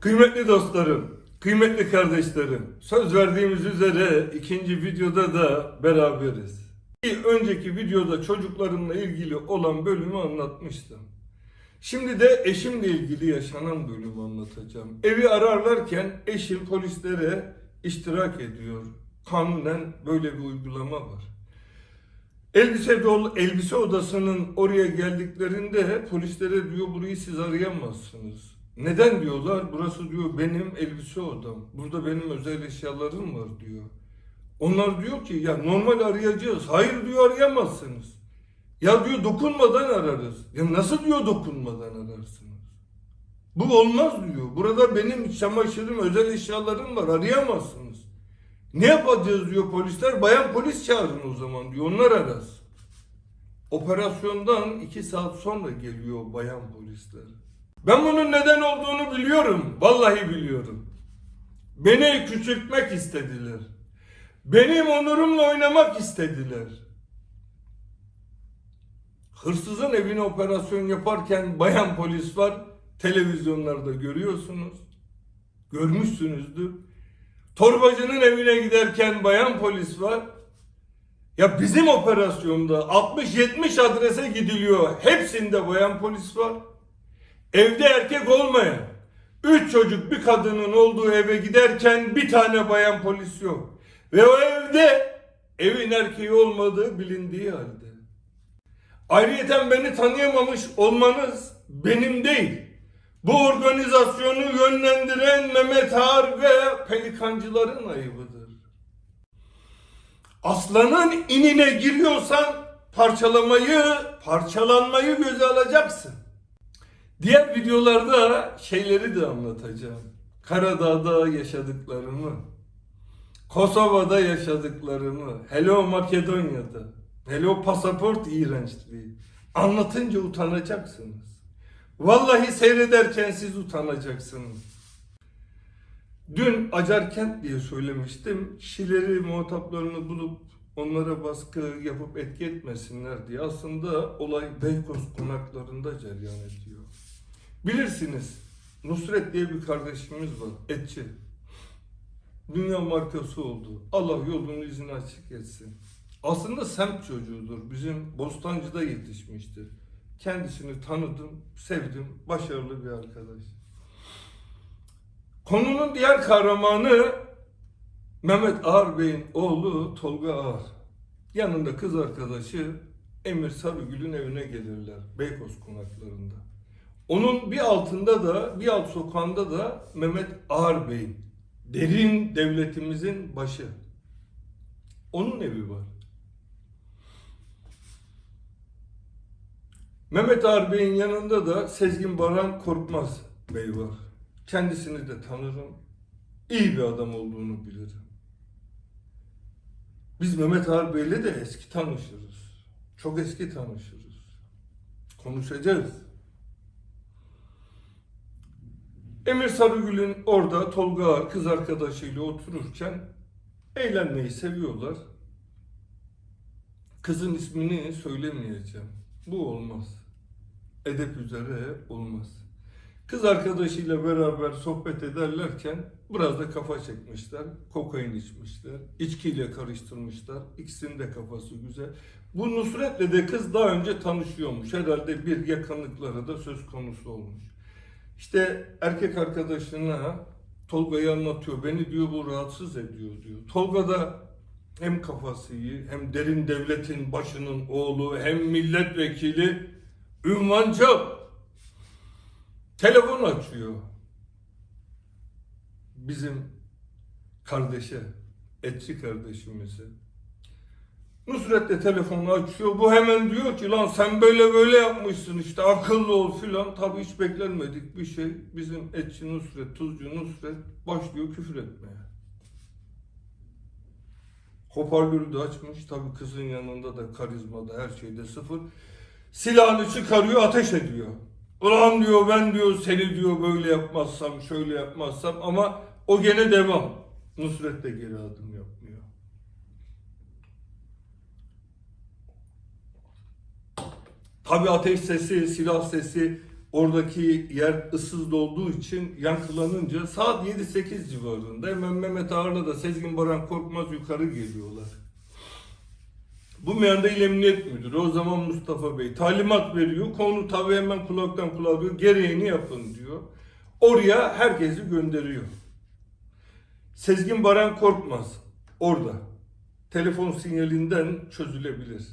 Kıymetli dostlarım, kıymetli kardeşlerim, söz verdiğimiz üzere ikinci videoda da beraberiz. Bir önceki videoda çocuklarımla ilgili olan bölümü anlatmıştım. Şimdi de eşimle ilgili yaşanan bölümü anlatacağım. Evi ararlarken eşim polislere iştirak ediyor. Kanunen böyle bir uygulama var. Elbise dolu, elbise odasının oraya geldiklerinde polislere diyor burayı siz arayamazsınız. Neden diyorlar? Burası diyor benim elbise odam. Burada benim özel eşyalarım var diyor. Onlar diyor ki ya normal arayacağız. Hayır diyor arayamazsınız. Ya diyor dokunmadan ararız. Ya nasıl diyor dokunmadan ararsınız? Bu olmaz diyor. Burada benim çamaşırım, özel eşyalarım var. Arayamazsınız. Ne yapacağız diyor polisler. Bayan polis çağırın o zaman diyor. Onlar arasın. Operasyondan iki saat sonra geliyor bayan polisler. Ben bunun neden olduğunu biliyorum. Vallahi biliyorum. Beni küçültmek istediler. Benim onurumla oynamak istediler. Hırsızın evine operasyon yaparken bayan polis var. Televizyonlarda görüyorsunuz. Görmüşsünüzdür. Torbacının evine giderken bayan polis var. Ya bizim operasyonda 60-70 adrese gidiliyor. Hepsinde bayan polis var. Evde erkek olmayan, üç çocuk bir kadının olduğu eve giderken bir tane bayan polis yok. Ve o evde evin erkeği olmadığı bilindiği halde. Ayrıyeten beni tanıyamamış olmanız benim değil. Bu organizasyonu yönlendiren Mehmet Ağar ve pelikancıların ayıbıdır. Aslanın inine giriyorsan parçalamayı, parçalanmayı göze alacaksın. Diğer videolarda şeyleri de anlatacağım. Karadağ'da yaşadıklarımı, Kosova'da yaşadıklarımı, hele o Makedonya'da, hele o pasaport iğrençliği. Anlatınca utanacaksınız. Vallahi seyrederken siz utanacaksınız. Dün Acarkent diye söylemiştim. Kişileri, muhataplarını bulup onlara baskı yapıp etki etmesinler diye. Aslında olay Beykoz konaklarında cereyan ediyor. Bilirsiniz Nusret diye bir kardeşimiz var. Etçi. Dünya markası oldu. Allah yolunu izini açık etsin. Aslında semt çocuğudur. Bizim Bostancı'da yetişmiştir. Kendisini tanıdım, sevdim. Başarılı bir arkadaş. Konunun diğer kahramanı Mehmet Ağar Bey'in oğlu Tolga Ağar. Yanında kız arkadaşı Emir Sarıgül'ün evine gelirler Beykoz konaklarında. Onun bir altında da, bir alt sokağında da Mehmet Ağar Bey'in derin devletimizin başı. Onun evi var. Mehmet Ağar Bey'in yanında da Sezgin Baran Korkmaz Bey var. Kendisini de tanırım. İyi bir adam olduğunu bilirim. Biz Mehmet Ağar Bey'le de eski tanışırız. Çok eski tanışırız. Konuşacağız. Emir Sarıgül'ün orada Tolga Ağar kız arkadaşıyla otururken eğlenmeyi seviyorlar. Kızın ismini söylemeyeceğim. Bu olmaz. Edep üzere olmaz. Kız arkadaşıyla beraber sohbet ederlerken biraz da kafa çekmişler. Kokain içmişler. içkiyle karıştırmışlar. İkisinin de kafası güzel. Bu Nusret'le de kız daha önce tanışıyormuş. Herhalde bir yakınlıkları da söz konusu olmuş. İşte erkek arkadaşına Tolga'yı anlatıyor. Beni diyor bu rahatsız ediyor diyor. Tolga da hem kafası iyi hem derin devletin başının oğlu hem milletvekili ünvan çok. Telefon açıyor. Bizim kardeşe, etçi kardeşimize. Nusret de telefonu açıyor. Bu hemen diyor ki lan sen böyle böyle yapmışsın işte akıllı ol filan. Tabii hiç beklenmedik bir şey. Bizim etçi Nusret, tuzcu Nusret başlıyor küfür etmeye. Hoparlörü de açmış. Tabii kızın yanında da karizmada her şeyde sıfır. Silahını çıkarıyor ateş ediyor. Ulan diyor ben diyor seni diyor böyle yapmazsam şöyle yapmazsam ama o gene devam. Nusret de geri adım yapmıyor. Tabii ateş sesi, silah sesi oradaki yer ıssız olduğu için yankılanınca saat 7-8 civarında hemen Mehmet Ağar'la da Sezgin Baran Korkmaz yukarı geliyorlar. Bu meyanda il emniyet müdürü o zaman Mustafa Bey talimat veriyor. Konu tabi hemen kulaktan kulağa diyor. Gereğini yapın diyor. Oraya herkesi gönderiyor. Sezgin Baran Korkmaz orada. Telefon sinyalinden çözülebilir.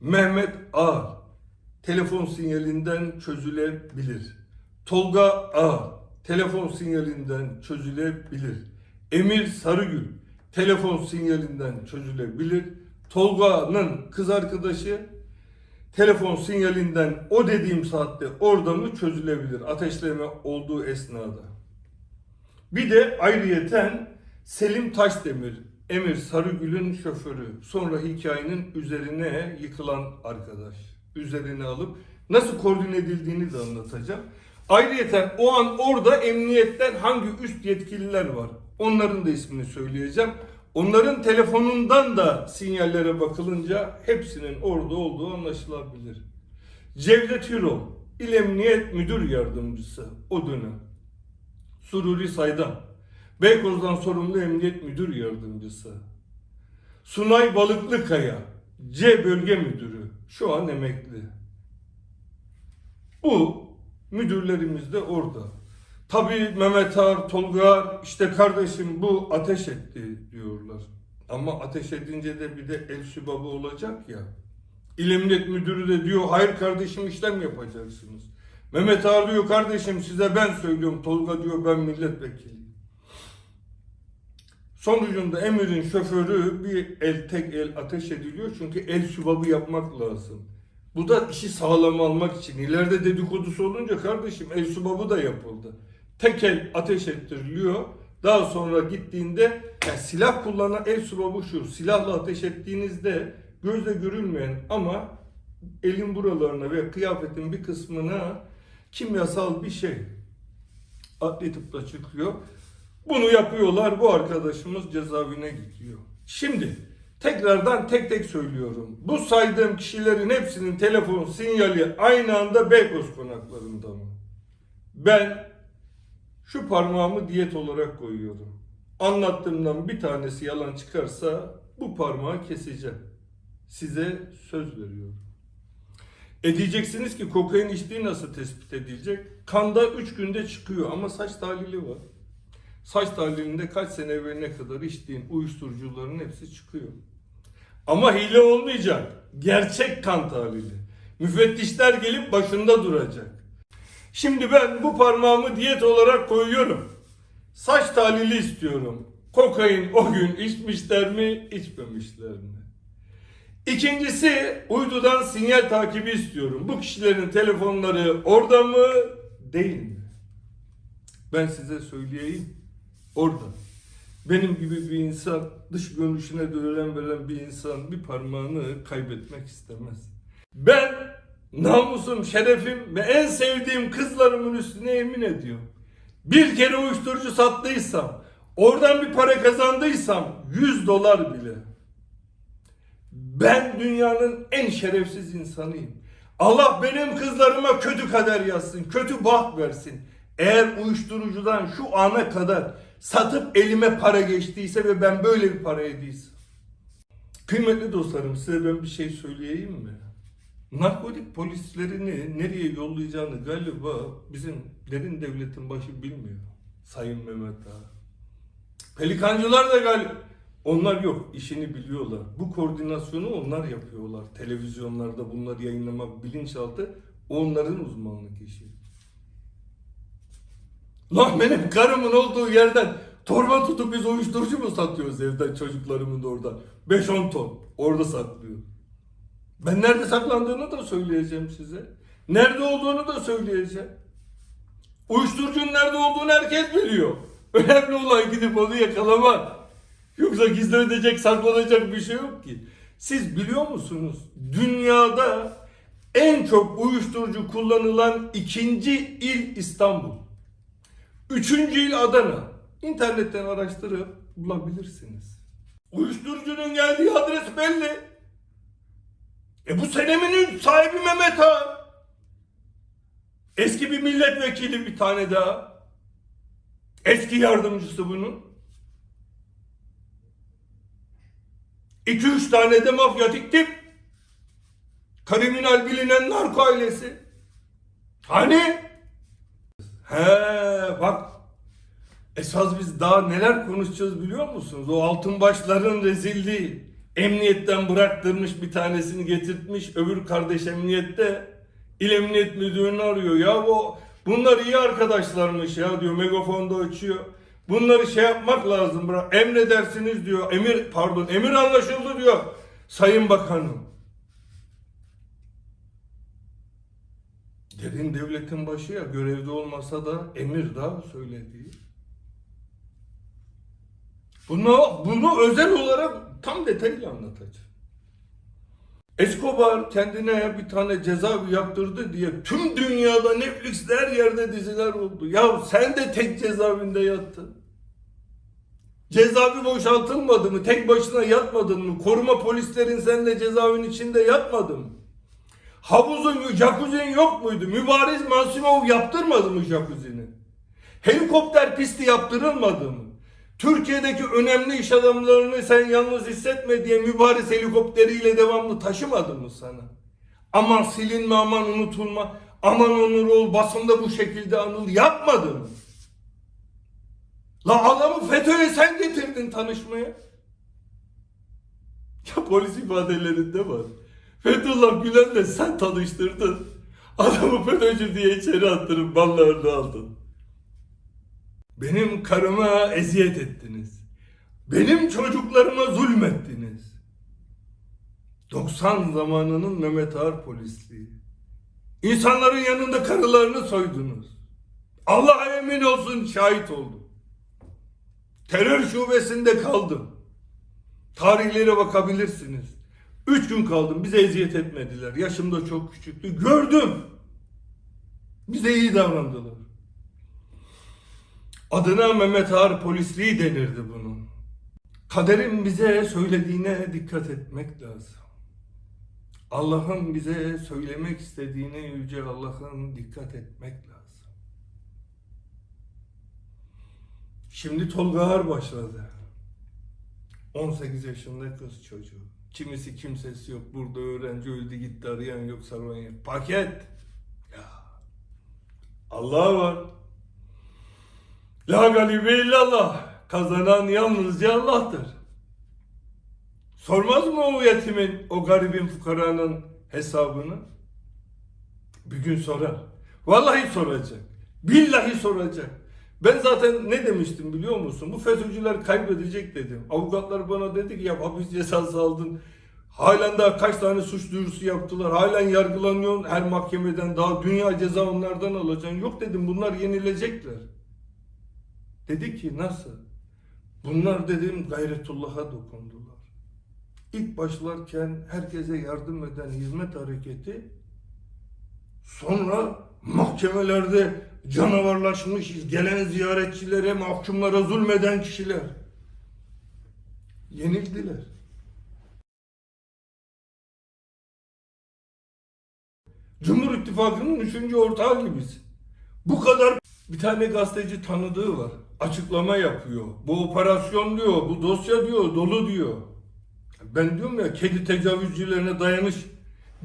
Mehmet Ağar telefon sinyalinden çözülebilir. Tolga Ağar telefon sinyalinden çözülebilir. Emir Sarıgül telefon sinyalinden çözülebilir. Tolga'nın kız arkadaşı telefon sinyalinden o dediğim saatte orada mı çözülebilir ateşleme olduğu esnada. Bir de ayrıyeten Selim Taşdemir, Emir Sarıgül'ün şoförü. Sonra hikayenin üzerine yıkılan arkadaş. Üzerine alıp nasıl koordine edildiğini de anlatacağım. Ayrıyeten o an orada emniyetten hangi üst yetkililer var? Onların da ismini söyleyeceğim. Onların telefonundan da sinyallere bakılınca hepsinin orada olduğu anlaşılabilir. Cevdet Hürol, İl Emniyet Müdür Yardımcısı o dönem. Sururi Saydam, Beykoz'dan sorumlu Emniyet Müdür Yardımcısı. Sunay Balıklıkaya, C Bölge Müdürü, şu an emekli. Bu müdürlerimiz de orada. Tabii Mehmet Ağar, Tolga işte kardeşim bu ateş etti diyorlar. Ama ateş edince de bir de el sübabı olacak ya. İl Emniyet Müdürü de diyor hayır kardeşim işlem yapacaksınız. Mehmet Ağar diyor kardeşim size ben söylüyorum. Tolga diyor ben milletvekiliyim. Sonucunda Emir'in şoförü bir el tek el ateş ediliyor çünkü el sübabı yapmak lazım. Bu da işi sağlam almak için. İleride dedikodusu olunca kardeşim el sübabı da yapıldı. Tek el ateş ettiriliyor. Daha sonra gittiğinde yani silah kullanan el sübabı şu. Silahla ateş ettiğinizde gözle görülmeyen ama elin buralarına ve kıyafetin bir kısmına kimyasal bir şey adli tıpta çıkıyor. Bunu yapıyorlar. Bu arkadaşımız cezaevine gidiyor. Şimdi tekrardan tek tek söylüyorum. Bu saydığım kişilerin hepsinin telefon sinyali aynı anda Beykoz konaklarında mı? Ben şu parmağımı diyet olarak koyuyorum. Anlattığımdan bir tanesi yalan çıkarsa bu parmağı keseceğim. Size söz veriyorum. E diyeceksiniz ki kokain içtiği nasıl tespit edilecek? Kanda 3 günde çıkıyor ama saç tahlili var. Saç tahlilinde kaç sene evveline kadar içtiğin uyuşturucuların hepsi çıkıyor. Ama hile olmayacak. Gerçek kan tahlili. Müfettişler gelip başında duracak. Şimdi ben bu parmağımı diyet olarak koyuyorum. Saç tahlili istiyorum. Kokain o gün içmişler mi, içmemişler mi? İkincisi uydudan sinyal takibi istiyorum. Bu kişilerin telefonları orada mı, değil mi? Ben size söyleyeyim. Orada. Benim gibi bir insan dış görünüşüne de önem veren bir insan bir parmağını kaybetmek istemez. Ben namusum, şerefim ve en sevdiğim kızlarımın üstüne yemin ediyorum. Bir kere uyuşturucu sattıysam, oradan bir para kazandıysam 100 dolar bile. Ben dünyanın en şerefsiz insanıyım. Allah benim kızlarıma kötü kader yazsın, kötü baht versin. Eğer uyuşturucudan şu ana kadar satıp elime para geçtiyse ve ben böyle bir para yediysem. Kıymetli dostlarım size ben bir şey söyleyeyim mi? Narkotik polislerini nereye yollayacağını galiba bizim derin devletin başı bilmiyor. Sayın Mehmet Ağa. Pelikancılar da galiba onlar yok işini biliyorlar. Bu koordinasyonu onlar yapıyorlar. Televizyonlarda bunları yayınlamak bilinçaltı onların uzmanlık işi. Lan benim karımın olduğu yerden torba tutup biz uyuşturucu mu satıyoruz evden çocuklarımın da orada. 5-10 ton orada saklıyor. Ben nerede saklandığını da söyleyeceğim size. Nerede olduğunu da söyleyeceğim. Uyuşturucunun nerede olduğunu herkes biliyor. Önemli olan gidip onu yakalamak. Yoksa gizlenecek, saklanacak bir şey yok ki. Siz biliyor musunuz? Dünyada en çok uyuşturucu kullanılan ikinci il İstanbul. Üçüncü il Adana. İnternetten araştırıp bulabilirsiniz. Uyuşturucunun geldiği adres belli. E bu seneminin sahibi Mehmet Ağa. Eski bir milletvekili bir tane daha. Eski yardımcısı bunun. İki üç tane de mafyatik tip. Kriminal bilinen narko ailesi. Hani? He bak. Esas biz daha neler konuşacağız biliyor musunuz? O altın başların rezilliği. Emniyetten bıraktırmış bir tanesini getirtmiş. Öbür kardeş emniyette. İl Emniyet Müdürünü arıyor. Ya bu bunlar iyi arkadaşlarmış ya diyor. Megafonda açıyor. Bunları şey yapmak lazım. Emredersiniz diyor. Emir pardon emir anlaşıldı diyor. Sayın Bakanım. Derin devletin başı ya görevde olmasa da emir daha söylediği. Bunu, bunu özel olarak tam detaylı anlatacağım. Escobar kendine bir tane cezaevi yaptırdı diye tüm dünyada Netflix'te her yerde diziler oldu. Ya sen de tek cezaevinde yattın. Cezaevi boşaltılmadı mı? Tek başına yatmadın mı? Koruma polislerin seninle cezaevinin içinde yatmadı mı? Havuzun, jacuzzi'nin yok muydu? Mübariz Mansimov yaptırmadı mı jacuzzi'ni? Helikopter pisti yaptırılmadı mı? Türkiye'deki önemli iş adamlarını sen yalnız hissetme diye mübariz helikopteriyle devamlı taşımadı mı sana? Aman silinme, aman unutulma, aman onur ol, basında bu şekilde anıl yapmadı mı? La adamı FETÖ'ye sen getirdin tanışmaya. Ya polis ifadelerinde var. Fethullah Gülen'le sen tanıştırdın. Adamı FETÖ'cü diye içeri attırıp ballarını aldın. Benim karıma eziyet ettiniz. Benim çocuklarıma zulmettiniz. 90 zamanının Mehmet Ağar polisliği. İnsanların yanında karılarını soydunuz. Allah'a emin olsun şahit oldum. Terör şubesinde kaldım. Tarihlere bakabilirsiniz. Üç gün kaldım. Bize eziyet etmediler. Yaşım da çok küçüktü. Gördüm. Bize iyi davrandılar. Adına Mehmet Ağar polisliği denirdi bunun. Kaderin bize söylediğine dikkat etmek lazım. Allah'ın bize söylemek istediğine yüce Allah'ın dikkat etmek lazım. Şimdi Tolga Ağar başladı. 18 yaşında kız çocuğu. Kimisi kimsesi yok. Burada öğrenci öldü gitti arayan yok sarvan yok. Paket. Ya. Allah var. La galibe illallah. Kazanan yalnızca Allah'tır. Sormaz mı o yetimin, o garibin fukaranın hesabını? Bir gün sorar. Vallahi soracak. Billahi soracak. Ben zaten ne demiştim biliyor musun? Bu FETÖ'cüler kaybedecek dedim. Avukatlar bana dedi ki ya hapis cezası aldın. Halen daha kaç tane suç duyurusu yaptılar. Halen yargılanıyorsun her mahkemeden. Daha dünya ceza onlardan alacaksın. Yok dedim bunlar yenilecekler. Dedi ki nasıl? Bunlar dedim gayretullah'a dokundular. İlk başlarken herkese yardım eden hizmet hareketi sonra mahkemelerde canavarlaşmış gelen ziyaretçilere, mahkumlara zulmeden kişiler yenildiler. Cumhur İttifakı'nın üçüncü ortağı gibisin. Bu kadar bir tane gazeteci tanıdığı var. Açıklama yapıyor. Bu operasyon diyor, bu dosya diyor, dolu diyor. Ben diyorum ya kedi tecavüzcülerine dayanış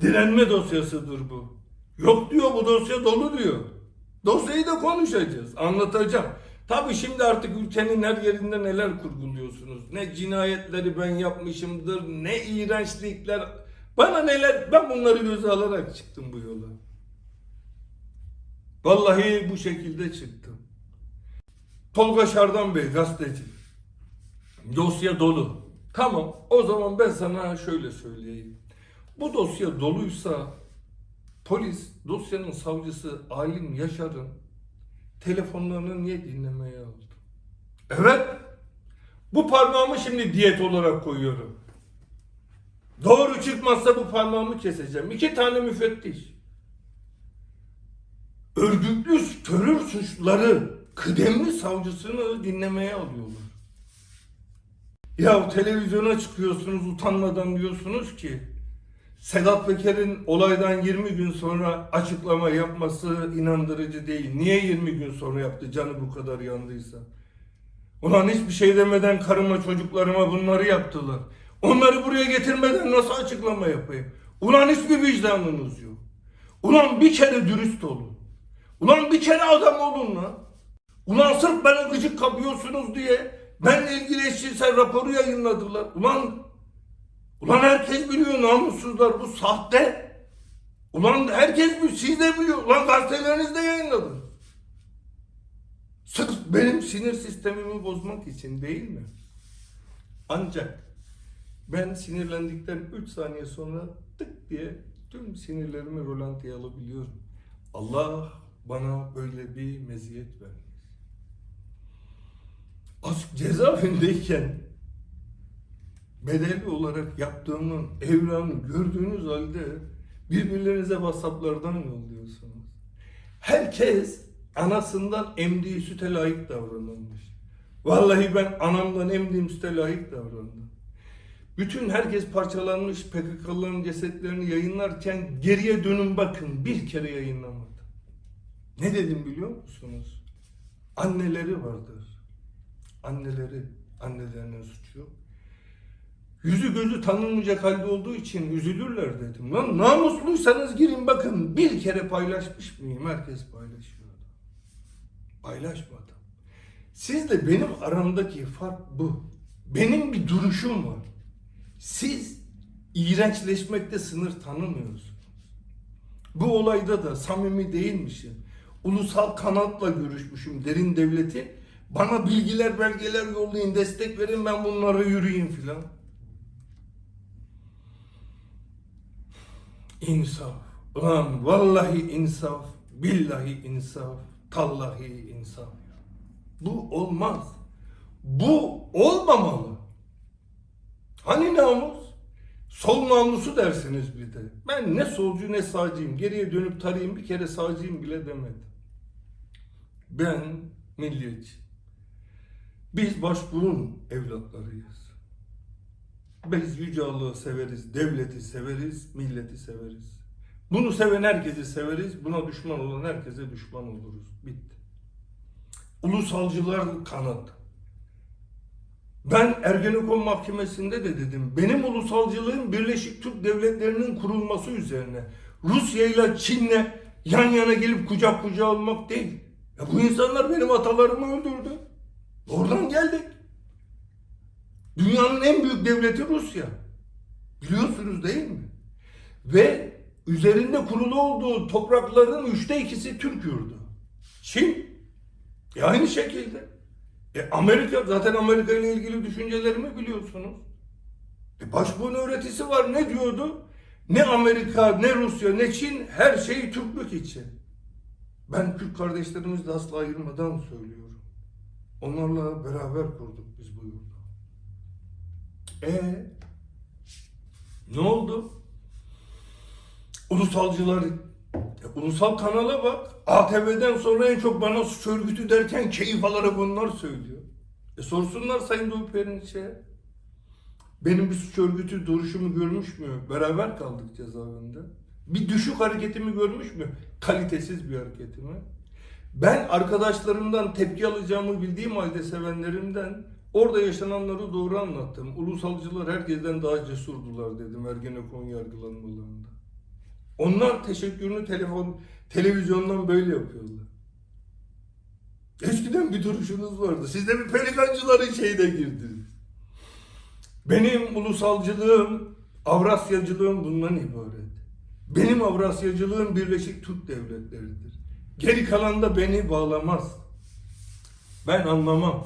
direnme dosyasıdır bu. Yok diyor bu dosya dolu diyor. Dosyayı da konuşacağız, anlatacağım. Tabii şimdi artık ülkenin her yerinde neler kurguluyorsunuz. Ne cinayetleri ben yapmışımdır, ne iğrençlikler. Bana neler, ben bunları göze alarak çıktım bu yola. Vallahi bu şekilde çıktım. Tolga Şardan Bey gazeteci. Dosya dolu. Tamam o zaman ben sana şöyle söyleyeyim. Bu dosya doluysa polis dosyanın savcısı Alim Yaşar'ın telefonlarını niye dinlemeye aldı? Evet. Bu parmağımı şimdi diyet olarak koyuyorum. Doğru çıkmazsa bu parmağımı keseceğim. İki tane müfettiş. Örgütlü terör suçları kıdemli savcısını dinlemeye alıyorlar. Ya televizyona çıkıyorsunuz utanmadan diyorsunuz ki Sedat Peker'in olaydan 20 gün sonra açıklama yapması inandırıcı değil. Niye 20 gün sonra yaptı canı bu kadar yandıysa? Ulan hiçbir şey demeden karıma çocuklarıma bunları yaptılar. Onları buraya getirmeden nasıl açıklama yapayım? Ulan hiçbir vicdanınız yok. Ulan bir kere dürüst olun. Ulan bir kere adam olun lan. Ulan sırf bana gıcık kapıyorsunuz diye benle ilgili eşcinsel raporu yayınladılar. Ulan Ulan herkes biliyor namussuzlar bu sahte. Ulan herkes biliyor, siz de biliyor. Ulan gazetelerinizde yayınladı. Sırf benim sinir sistemimi bozmak için değil mi? Ancak ben sinirlendikten 3 saniye sonra tık diye tüm sinirlerimi rolantiye alabiliyorum. Allah bana böyle bir meziyet vermiş. Az cezaevindeyken bedelli olarak yaptığımın evranı gördüğünüz halde birbirlerinize WhatsApp'lardan yolluyorsunuz. Herkes anasından emdiği süte layık davranılmış. Vallahi ben anamdan emdiğim süte layık davrandım. Bütün herkes parçalanmış PKK'ların cesetlerini yayınlarken geriye dönün bakın bir kere yayınlamadı. Ne dedim biliyor musunuz? Anneleri vardır. Anneleri, annelerinin suçu yok. Yüzü gözü tanınmayacak halde olduğu için üzülürler dedim. Lan namusluysanız girin bakın bir kere paylaşmış mıyım? Herkes paylaşıyordu. Paylaşmadım. Siz de benim aramdaki fark bu. Benim bir duruşum var. Siz iğrençleşmekte sınır tanımıyorsunuz. Bu olayda da samimi değilmişim. Ulusal kanatla görüşmüşüm derin devleti. Bana bilgiler belgeler yollayın destek verin ben bunlara yürüyeyim filan. İnsaf. Ulan vallahi insaf, billahi insaf, tallahi insaf. Bu olmaz. Bu olmamalı. Hani namus? Sol namusu dersiniz bir de. Ben ne solcu ne sağcıyım. Geriye dönüp tarayayım bir kere sağcıyım bile demedim. Ben milliyetçi. Biz başbuğun evlatlarıyız. Biz Yüce Allah'ı severiz, devleti severiz, milleti severiz. Bunu seven herkesi severiz, buna düşman olan herkese düşman oluruz. Bitti. Ulusalcılar kanat. Ben Ergenekon Mahkemesi'nde de dedim. Benim ulusalcılığım Birleşik Türk Devletleri'nin kurulması üzerine. Rusya ile Çin'le yan yana gelip kucak kucağa olmak değil. Ya bu insanlar benim atalarımı öldürdü. Oradan geldik. Dünyanın en büyük devleti Rusya. Biliyorsunuz değil mi? Ve üzerinde kurulu olduğu toprakların üçte ikisi Türk yurdu. Çin e aynı şekilde. E Amerika zaten Amerika ile ilgili düşüncelerimi biliyorsunuz. E başbuğun öğretisi var ne diyordu? Ne Amerika, ne Rusya, ne Çin her şey Türklük için. Ben Türk kardeşlerimizle asla ayırmadan söylüyorum. Onlarla beraber kurduk biz bu yurdu. E ne oldu? Ulusalcılar ya ulusal kanala bak. ATV'den sonra en çok bana suç örgütü derken keyif alarak onlar söylüyor. E sorsunlar Sayın Doğu Perinçek'e. Benim bir suç örgütü duruşumu görmüş mü? Beraber kaldık cezaevinde. Bir düşük hareketimi görmüş mü? Kalitesiz bir hareketimi. Ben arkadaşlarımdan tepki alacağımı bildiğim halde sevenlerimden orada yaşananları doğru anlattım. Ulusalcılar herkesten daha cesurdular dedim Ergenekon yargılanmalarında. Onlar teşekkürünü telefon, televizyondan böyle yapıyorlar. Eskiden bir duruşunuz vardı. Siz de bir pelikancıların şeyine girdiniz. Benim ulusalcılığım, Avrasyacılığım bundan ibaret. Benim Avrasyacılığım Birleşik Türk Devletleri'dir. Geri kalan da beni bağlamaz. Ben anlamam.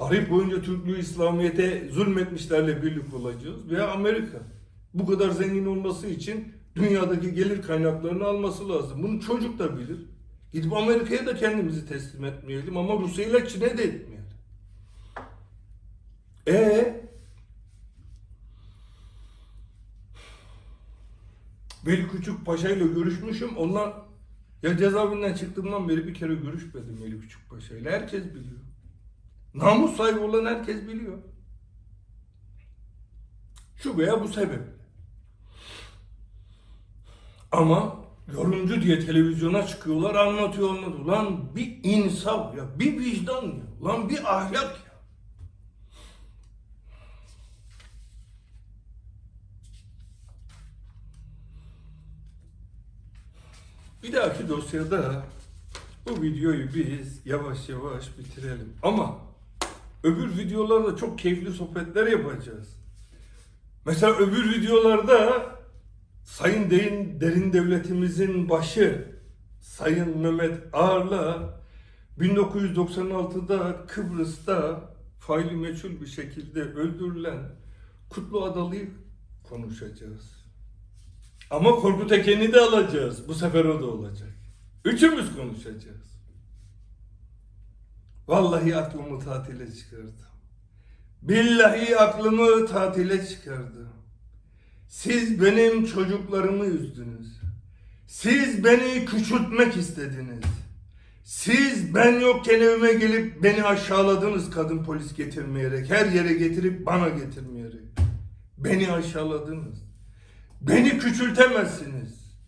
Tarih boyunca Türklüğü İslamiyet'e zulmetmişlerle birlik olacağız veya Amerika. Bu kadar zengin olması için dünyadaki gelir kaynaklarını alması lazım. Bunu çocuk da bilir. Gidip Amerika'ya da kendimizi teslim etmeyelim ama Rusya ile Çin'e de etmeyelim. E Veli Küçük Paşa ile görüşmüşüm. Onlar ya cezaevinden çıktığımdan beri bir kere görüşmedim Veli Küçük Paşa ile. Herkes biliyor. Namus sahibi olan herkes biliyor. Şu veya bu sebeple. Ama yorumcu diye televizyona çıkıyorlar anlatıyorlar. Ulan bir insaf ya, bir vicdan ya, ulan bir ahlak ya. Bir dahaki dosyada bu videoyu biz yavaş yavaş bitirelim. Ama öbür videolarda çok keyifli sohbetler yapacağız. Mesela öbür videolarda Sayın Derin, Derin Devletimizin başı Sayın Mehmet Ağar'la 1996'da Kıbrıs'ta faili meçhul bir şekilde öldürülen Kutlu Adalı'yı konuşacağız. Ama Korkut Eken'i de alacağız. Bu sefer o da olacak. Üçümüz konuşacağız. Vallahi aklımı tatile çıkardı. Billahi aklımı tatile çıkardı. Siz benim çocuklarımı üzdünüz. Siz beni küçültmek istediniz. Siz ben yokken evime gelip beni aşağıladınız kadın polis getirmeyerek. Her yere getirip bana getirmeyerek. Beni aşağıladınız. Beni küçültemezsiniz.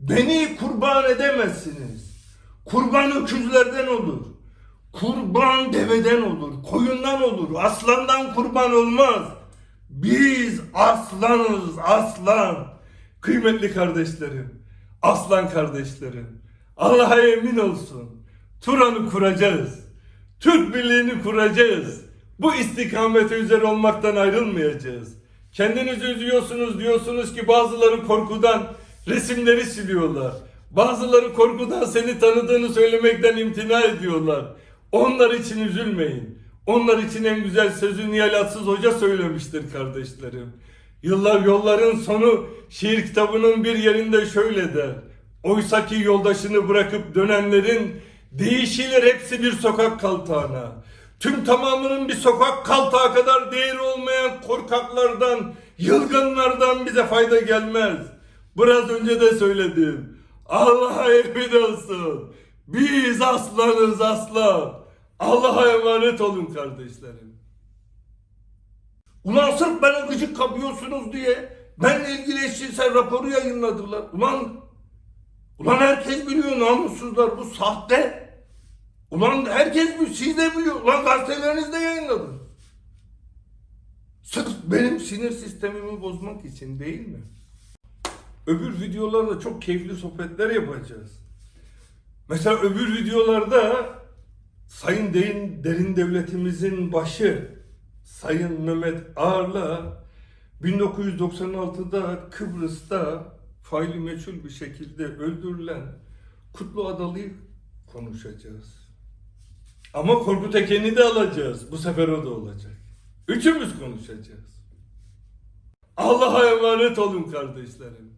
Beni kurban edemezsiniz. Kurban öküzlerden olur. Kurban deveden olur, koyundan olur, aslandan kurban olmaz. Biz aslanız, aslan. Kıymetli kardeşlerim, aslan kardeşlerim. Allah'a emin olsun. Turan'ı kuracağız. Türk birliğini kuracağız. Bu istikamete üzere olmaktan ayrılmayacağız. Kendinizi üzüyorsunuz diyorsunuz ki bazıları korkudan resimleri siliyorlar. Bazıları korkudan seni tanıdığını söylemekten imtina ediyorlar. Onlar için üzülmeyin. Onlar için en güzel sözü Nihal Atsız Hoca söylemiştir kardeşlerim. Yıllar yolların sonu şiir kitabının bir yerinde şöyle der. Oysaki yoldaşını bırakıp dönenlerin değişilir hepsi bir sokak kaltağına. Tüm tamamının bir sokak kaltağı kadar değeri olmayan korkaklardan, yılgınlardan bize fayda gelmez. Biraz önce de söyledim. Allah'a emin olsun. Biz aslanız aslan. Allah'a emanet olun kardeşlerim. Ulan sırf bana gıcık kapıyorsunuz diye benle ilgili eşcinsel raporu yayınladılar. Ulan Ulan herkes biliyor namussuzlar bu sahte. Ulan herkes biliyor, siz de biliyor. Ulan gazetelerinizde yayınladı. Sırf benim sinir sistemimi bozmak için değil mi? Öbür videolarda çok keyifli sohbetler yapacağız. Mesela öbür videolarda Sayın Derin, Derin Devletimizin başı Sayın Mehmet Ağar'la 1996'da Kıbrıs'ta faili meçhul bir şekilde öldürülen Kutlu Adalı'yı konuşacağız. Ama Korkut Eken'i de alacağız. Bu sefer o da olacak. Üçümüz konuşacağız. Allah'a emanet olun kardeşlerim.